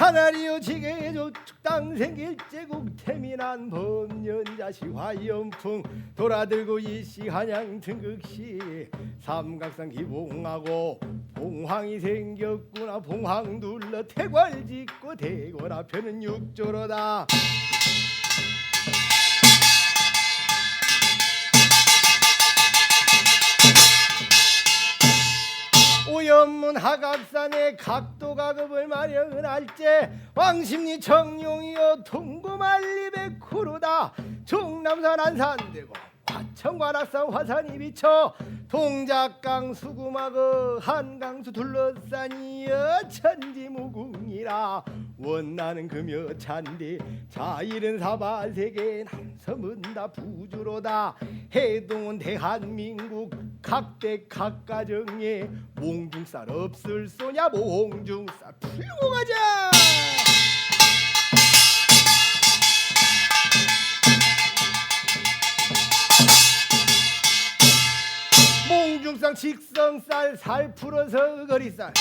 하나리요 지게 조 축당 생길 제국 태민한 범년자시 화염풍 돌아들고 이시 한양 등극시 삼각산 기봉하고 봉황이 생겼구나 봉황 둘러 태괄 짓고 대궐 앞에는 육조로다 연문 하갑산에 각도가급을 마련할 때 왕십리 청룡이여 동구만리백 쿠르다 종남산 안산되고 화천관악산 화산이 비쳐 동작강 수구마그 한강수 둘러싸니여 천지무궁이라 원나는 금여 찬디 자일은 사바세계 남섬은 다 부주로다. 해동은 대한민국 각대 각가정에 몽중쌀 없을 소냐 몽중쌀 풀고 가자! 몽중쌀 직성쌀 살 풀어서 거리쌀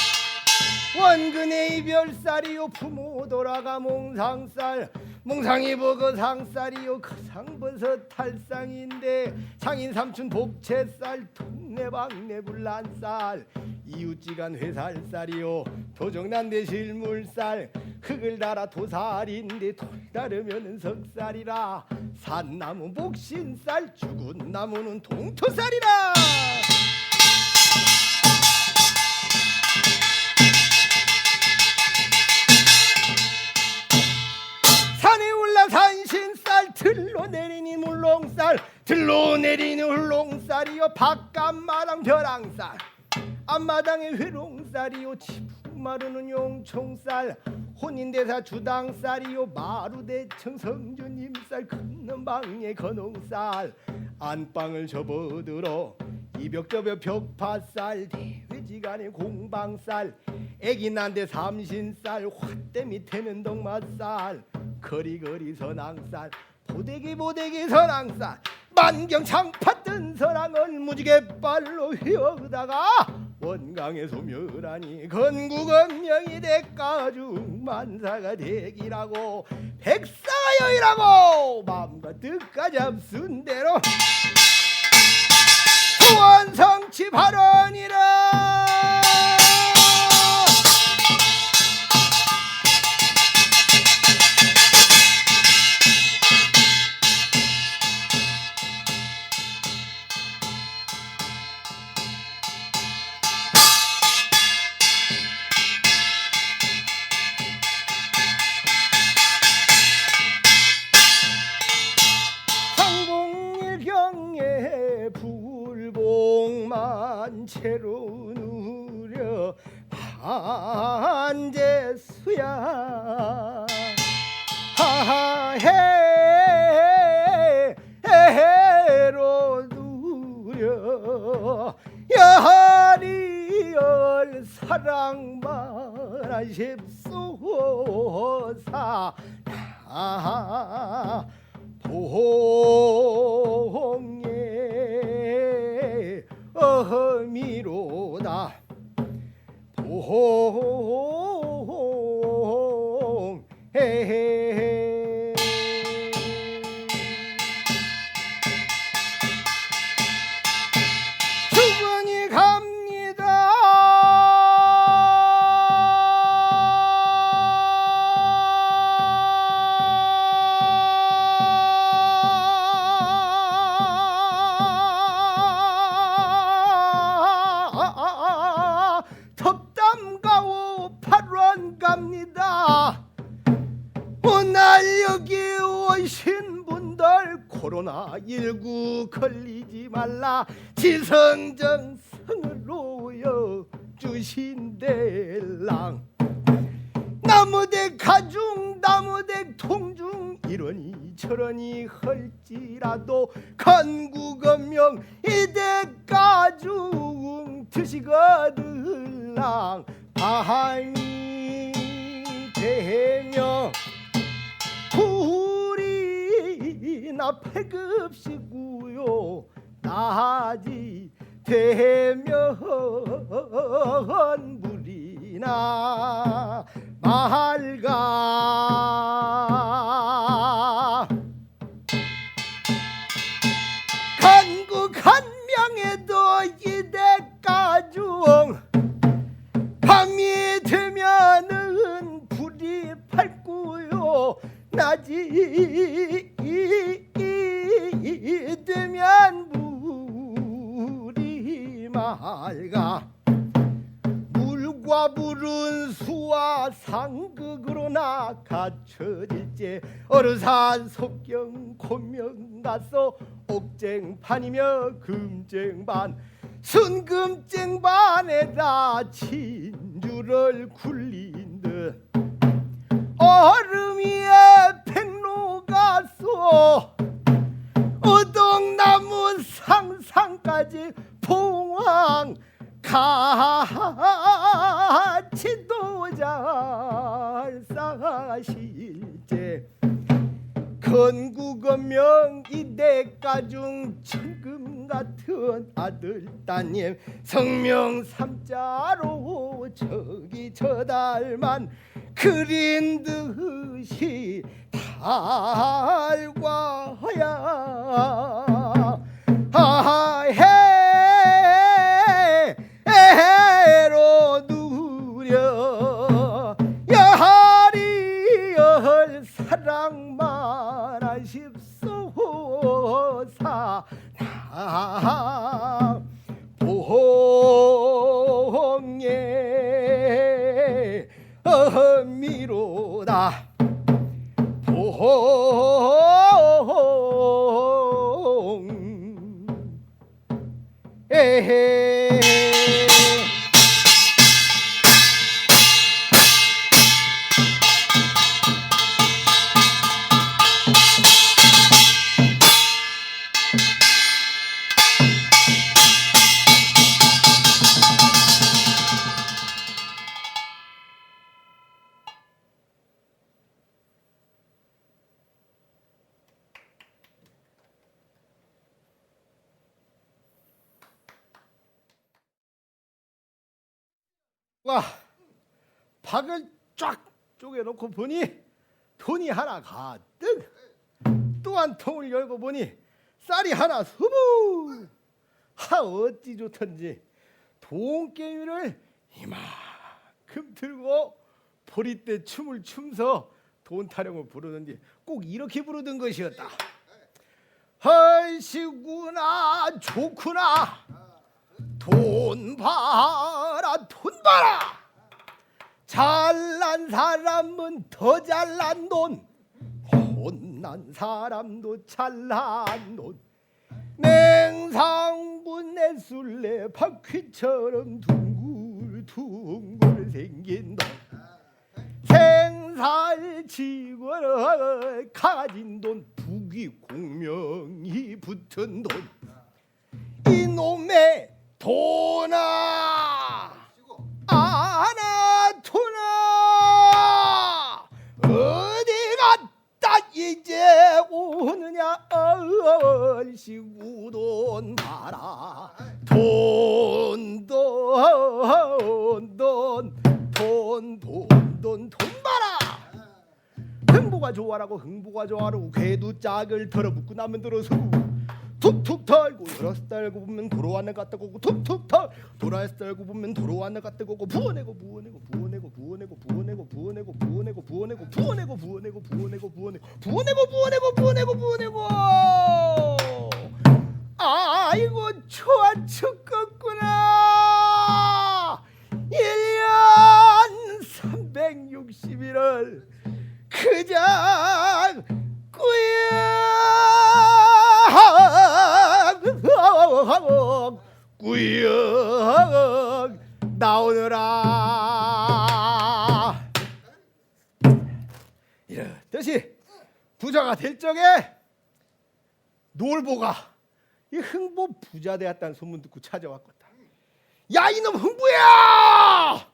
원근의 이별쌀이요 부모 돌아가 몽상쌀 몽상이 버거 상쌀이요 거상버섯 탈상인데 창인 삼춘 복채쌀 동네 방네 불난쌀 이웃지간 회살쌀이요 도정난데 실물쌀 흙을 달아 도살인데 돌 다르면은 석쌀이라. 산나무 복신쌀 죽은 나무는 동토쌀이라 내리니 울롱쌀이요 바깥마당 벼랑쌀 앞마당에 회롱쌀이요 지붕 마르는 용총쌀 혼인대사 주당쌀이요 마루대청 성주님쌀 걷는 방에 건홍쌀 안방을 접어들어 이벽접여 벽파쌀 대회지간에 공방쌀 애기 난데 삼신쌀 화대 밑에는 덕마쌀 거리거리 선앙쌀 보대기 보대기 선앙쌀 만경 장파 뜬 선앙을 무지개 발로 휘어다가 원강에 소멸하니 건국언명이 대가중 만사가 되기라고 백사가 여이라고 마음과 뜻까지 앞순 대로 후원성치 발언이라 한재수야. 하해 해로 누려. 야리열 사랑만 십소사. 아봉 봉 코로나 19 걸리지 말라. 지성정성으로 여 주신대랑. 나무대 가중 나무대 통중 이러니 저러니 헐지라도 건국언명 이대 가중 드시거들랑 바하니 대명 불 이나 패급시고요. 나지 대면 물이나. 밝아 불은 수와 상극으로 나 갖춰질지. 어르산 속경 고명 가서 옥쟁반이며 금쟁반. 순금쟁반에다 진주를 굴린 듯. 얼음 위에 백로 가서 어동나무 상상까지 봉황 같이도 잘 사실제 건국어명 이대가중 천금 같은 아들 따님 성명 삼자로 저기 저 달만 그린 듯이 달과야. 아해 누려 야하리열 사랑만 하십소사. 나 봉예 어미로다. 봉 에헤 와 박을 쫙 쪼개놓고 보니 돈이 하나 가득. 또 한 통을 열고 보니 쌀이 하나 수부 하 어찌 좋던지 돈깨미를 이만큼 들고 보리때 춤을 춤서 돈 타령을 부르는지 꼭 이렇게 부르던 것이었다. 헐시구나 좋구나 돈 봐라 돈 봐라. 잘난 사람은 더 잘난 돈. 못난 사람도 잘난 돈. 내 술래 바퀴처럼 둥글둥글 생긴 돈. 생살치고 가진 돈. 부귀 공명이 붙은 돈. 이놈의 돈아 아나 돈아 어디 갔다 이제 오느냐? 얼씨구 돈 봐라. 돈돈돈돈돈돈 봐라. 흥부가 좋아라고 흥부가 좋아라고 괴두 짝을 털어붙고 나면 들어서 툭툭 털고 돌아서 떨고 보면 돌아왔는 갔다 오고 툭툭 털 돌아서 떨고 보면 돌아왔는 갔다 오고 부어내고 부어내고 부어내고 부어내고 부어내고 부어내고 부어내고 부어내고 부어내고 부어내고 부어내고 부어내고 부어내고 부어내고 부어내고 부어내고 아이고 좋아 죽겠구나 1년 360일을 그냥 꾸역 꾸역 나오느라. 이렇듯이 부자가 될 적에 놀보가 이 흥보 부자 되었다는 소문 듣고 찾아왔거든 야 이놈 흥부야!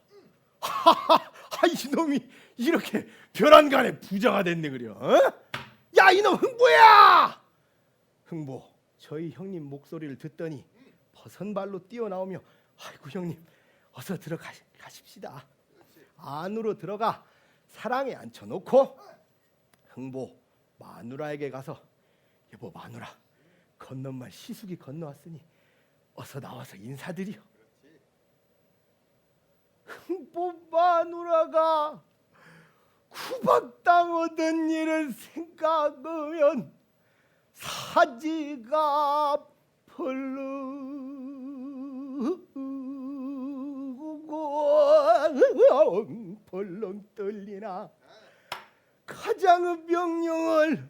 하하 이놈이 이렇게 별안간에 부자가 됐네 그려 어? 야 이놈 흥부야! 흥보 저희 형님 목소리를 듣더니 버선발로 뛰어나오며 아이고 형님 어서 들어가십시다 안으로 들어가 사랑에 앉혀놓고 흥보 마누라에게 가서 여보 마누라 건넌말 시숙이 건너왔으니 어서 나와서 인사드려. 흥보 마누라가 구박당 얻은 일을 생각하면 사지가 벌렁 벌렁 떨리나 가장의 명령을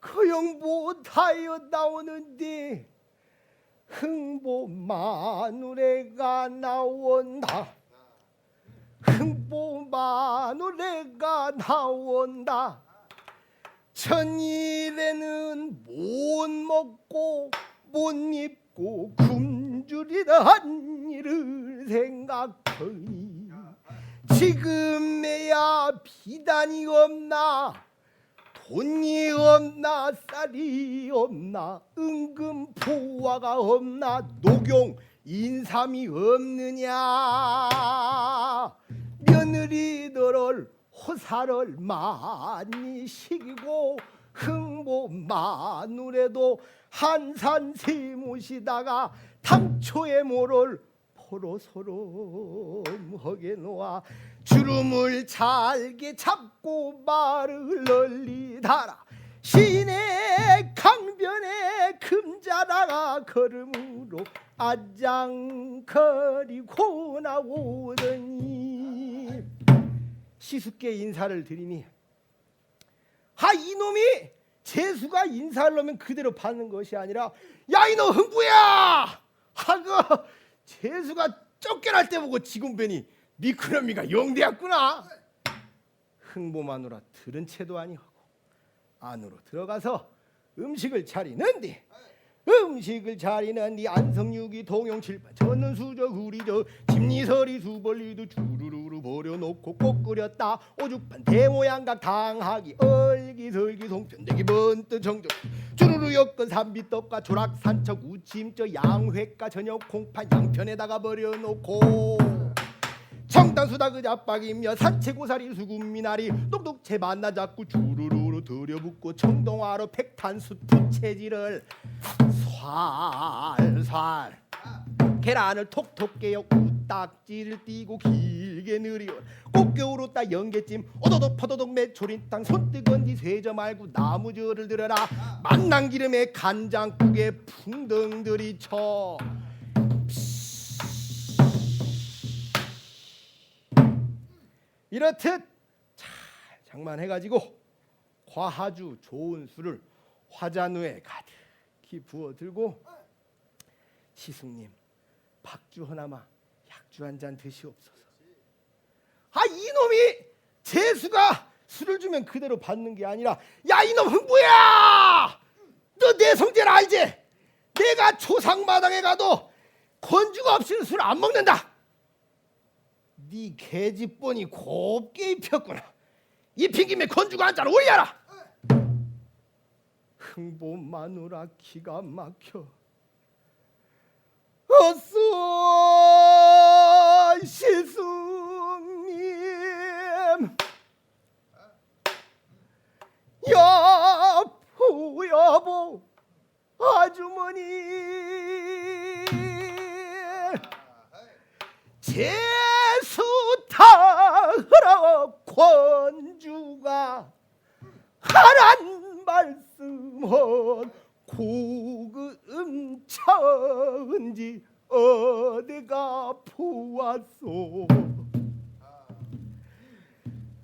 거영 못하여 나오는데 흥보 마누래가 나온다 흥보 마누래가 나온다 천일에는 못 먹고 못 입고 굶 주리던 일을 생각하니 지금에야 비단이 없나 돈이 없나 쌀이 없나 은금 보화가 없나 녹용 인삼이 없느냐. 며느리들을 호사를 많이 시키고 흥보 마누래도 한산 세무시다가 당초에 모를 포로 소름하게 놓아 주름을 잘게 잡고 말을 널리다라. 시내 강변에 금자라가 걸음으로 아장거리고 나오더니 시숙께 인사를 드리니 하 이놈이 재수가 인사를 하면 그대로 받는 것이 아니라 야 이놈 흥부야 하고 재수가 쫓겨날 때 보고 지금 뵈니 네 그놈이가 영대였구나. 흥보 마누라 들은 채도 아니하고 안으로 들어가서 음식을 차리는데 음식을 차리는데 안성육이 동용칠판. 전는 수저 우리저 집리서리 수벌리도 주르르 르 버려놓고 꼭 끓였다. 오죽판 대모양각 당하기 얼기설기 송편대기 번뜩 정적 주르르 엮은 산비떡과 조락산척 우침저 양회가 저녁 콩판 양편에다가 버려놓고. 청단수다 그 잡박이며 산채고사리 수금미나리 똑똑채 만나 잡고 주르르르 들여붓고 청동화로 백탄수 투체지를 살살. 계란을 톡톡 우 딱지를 띄고 길게 느려 꽃겨울로 따 연계찜 오도독 퍼도독 메초린탕 손뜨건 디 세저 말고 나무젓을 들여라. 만난 기름에 간장국에 풍덩 들이 쳐. 이렇듯 잘 장만해가지고 과하주 좋은 술을 화잔우에 가득히 부어 들고 시숙님 박주 하나마 약주 한 잔 드시옵소서. 아 이놈이 재수가 술을 주면 그대로 받는 게 아니라 야 이놈 흥부야 너 내 성질 알지? 내가 초상마당에 가도 건주가 없이는 술 안 먹는다. 네 계집본이 곱게 입혔구나. 입힌 김에 건주가 한 잔 올려라. 흥보 마누라 기가 막혀. 어서 시숙님. 여보 여보 아주머니. 제수타하라 권주가 하란 말씀은 고금 차은지 어디가 보았소?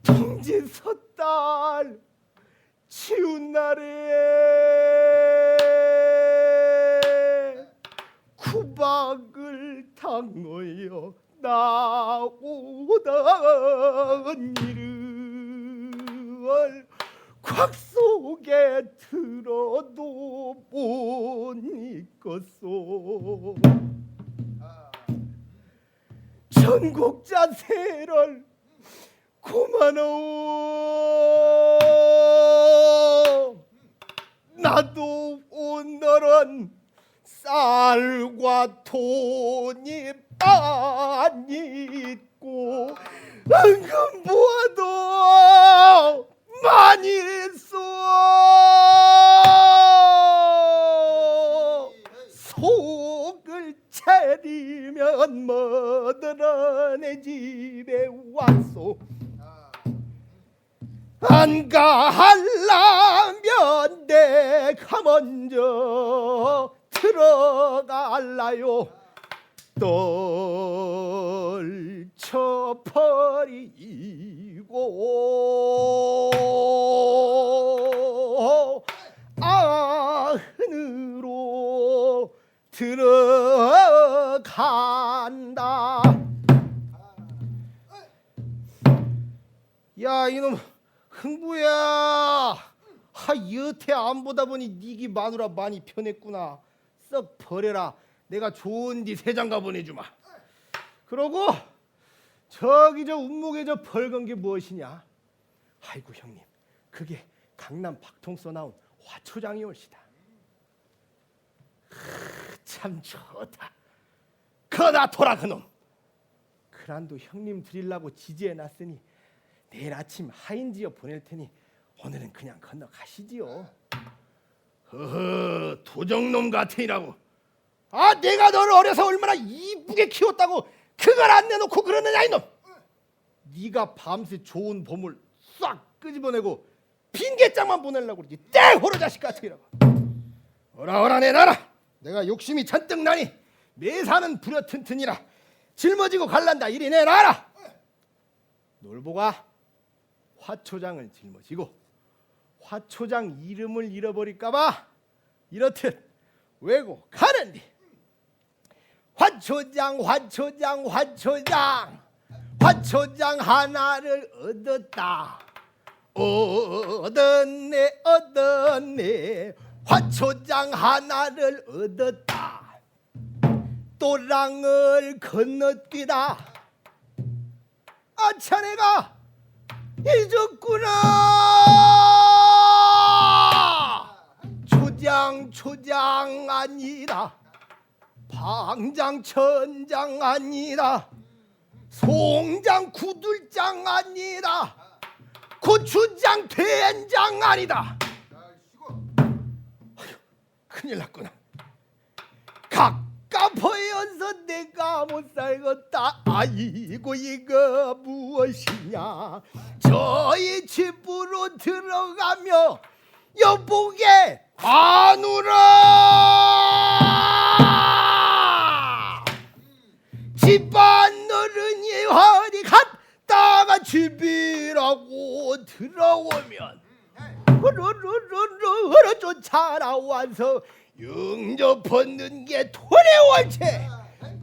통지 섣달 치운 날에 구박을 당하여 나오던 일을 곽 속에 들어도 못 잊겠소 전국자 세를 고마워 나도 오늘은 쌀과 돈이 많이 있고 은근 모아도 많이 했어. 속을 차리면 뭐 더러 내 집에 왔소. 안 가 할라면 내가 먼저 들어갈라요. 떨쳐버리고 들어간다. 야 이놈 흥부야. 하 여태 안 보다 보니 니기 마누라 많이 편했구나. 썩 버려라. 내가 좋은 디 세장가 보내주마. 그러고 저기 저 운목에 저 벌건 게 무엇이냐? 아이고 형님. 그게 강남 박통서 나온 화초장이 올시다. 크, 참 좋다 그나 돌아 그놈 그란도 형님 드리려고 지지해 놨으니 내일 아침 하인지어 보낼 테니 오늘은 그냥 건너 가시지요. 허허 도적놈 같으니라고. 아 내가 너를 어려서 얼마나 이쁘게 키웠다고 그걸 안 내놓고 그러느냐 이놈. 네가 밤새 좋은 보물 싹 끄집어내고 빈개장만 보내려고 그러지 떼호로 자식 같으니라고. 오라 오라 내 나라. 내가 욕심이 잔뜩 나니 매사는 부려 튼튼이라 짊어지고 갈란다. 이리 내 나라. 놀보가 화초장을 짊어지고 화초장 이름을 잃어버릴까봐 이렇듯 외고 가는디. 화초장 화초장 화초장. 화초장 하나를 얻었다. 얻었네 얻었네 화초장 하나를 얻었다. 또랑을 건너뛰다. 아 자네가 잊었구나. 초장 초장 아니라 방장 천장 아니라 송장 구들장 아니라 고추장 된장 아니다 큰일 났구나. 가까보여서 내가 못 살겠다. 아이고 이거 무엇이냐? 저희 집으로 들어가며 여보게 아누라! 집안 어른이 어디 갔다가 집이라고 들어오면 흐르르르르 쫓아나와서 영접하는 게 토레월체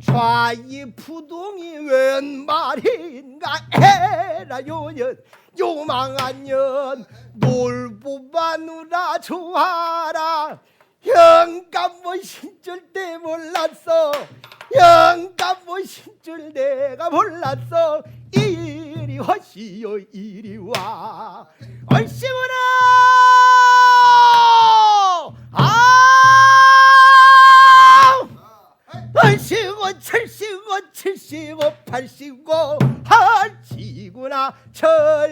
좌이 부동이 웬 말인가 에라 요년 요망한 년 놀보마누라 좋아라 영감 모신 줄때 몰랐어 영감 모신 줄 내가 몰랐어 이리 와시오 이리 와 얼씨구나 아! 얼씨구 철씨구 칠씨구 팔씨구 할씨구나 철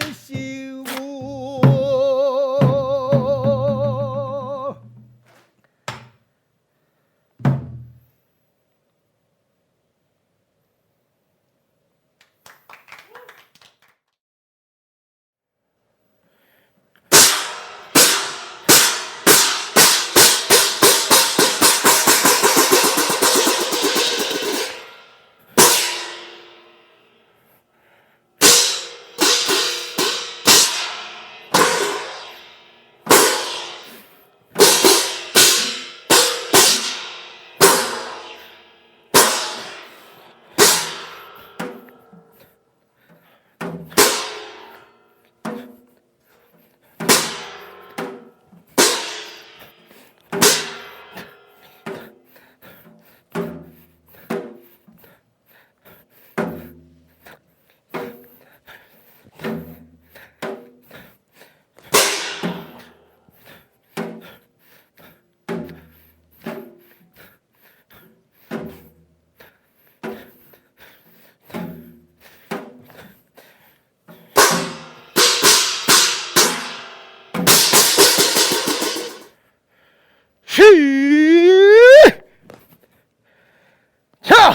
자,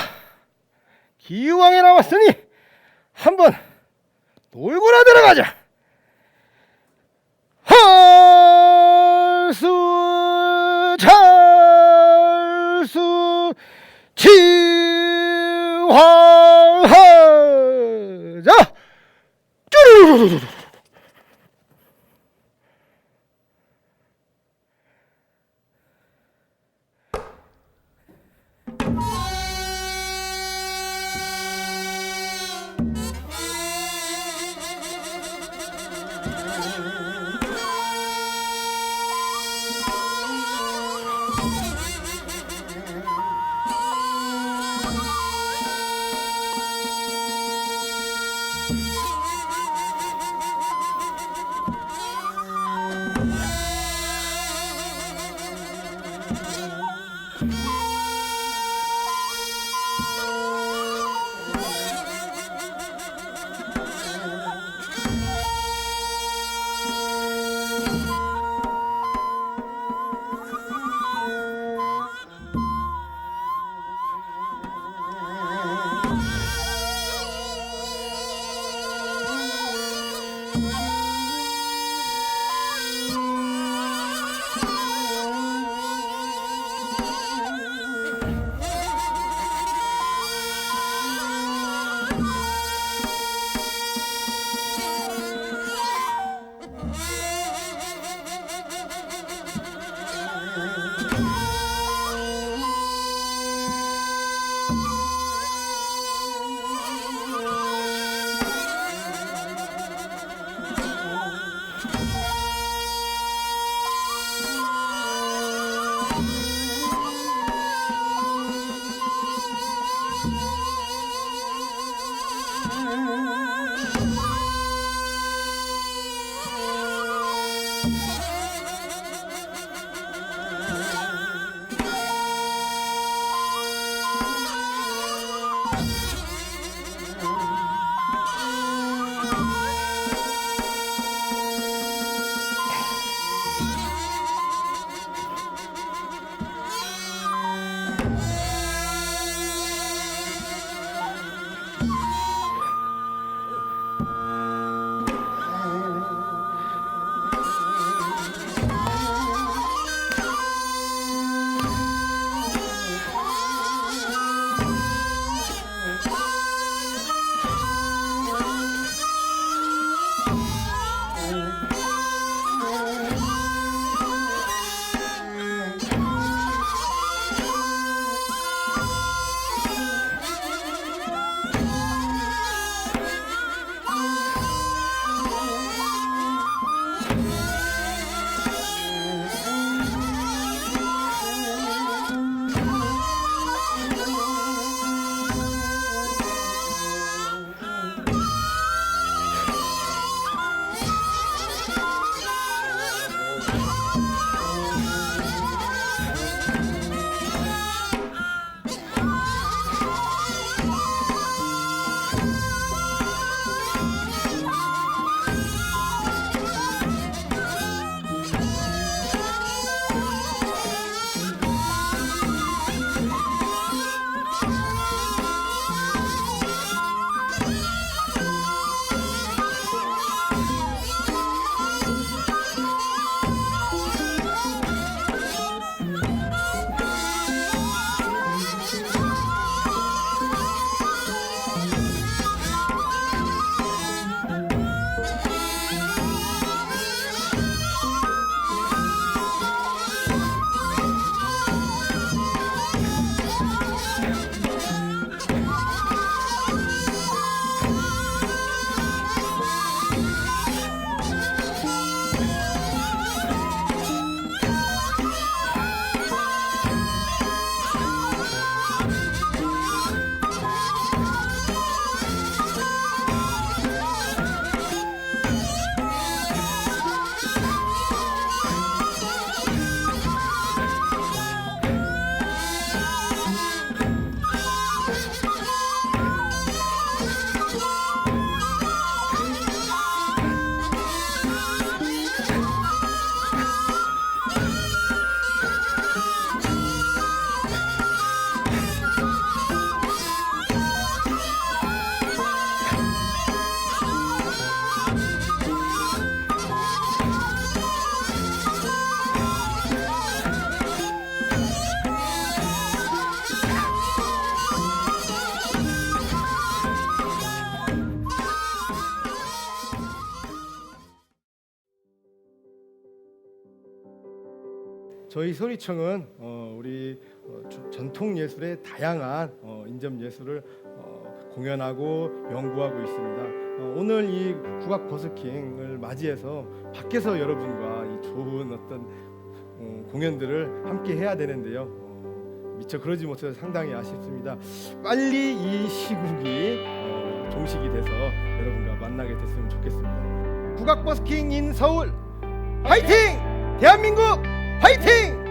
기왕에 나왔으니 한번 놀고나 들어가자. 하! 저희 소리청은 어, 우리 어, 주- 전통 예술의 다양한 어, 인접 예술을 어, 공연하고 연구하고 있습니다. 어, 오늘 이 국악 버스킹을 맞이해서 밖에서 여러분과 이 좋은 어떤 어, 공연들을 함께 해야 되는데요. 어, 미처 그러지 못해서 상당히 아쉽습니다. 빨리 이 시국이 어, 종식이 돼서 여러분과 만나게 됐으면 좋겠습니다. 국악 버스킹 인 서울 화이팅! 대한민국 화이팅!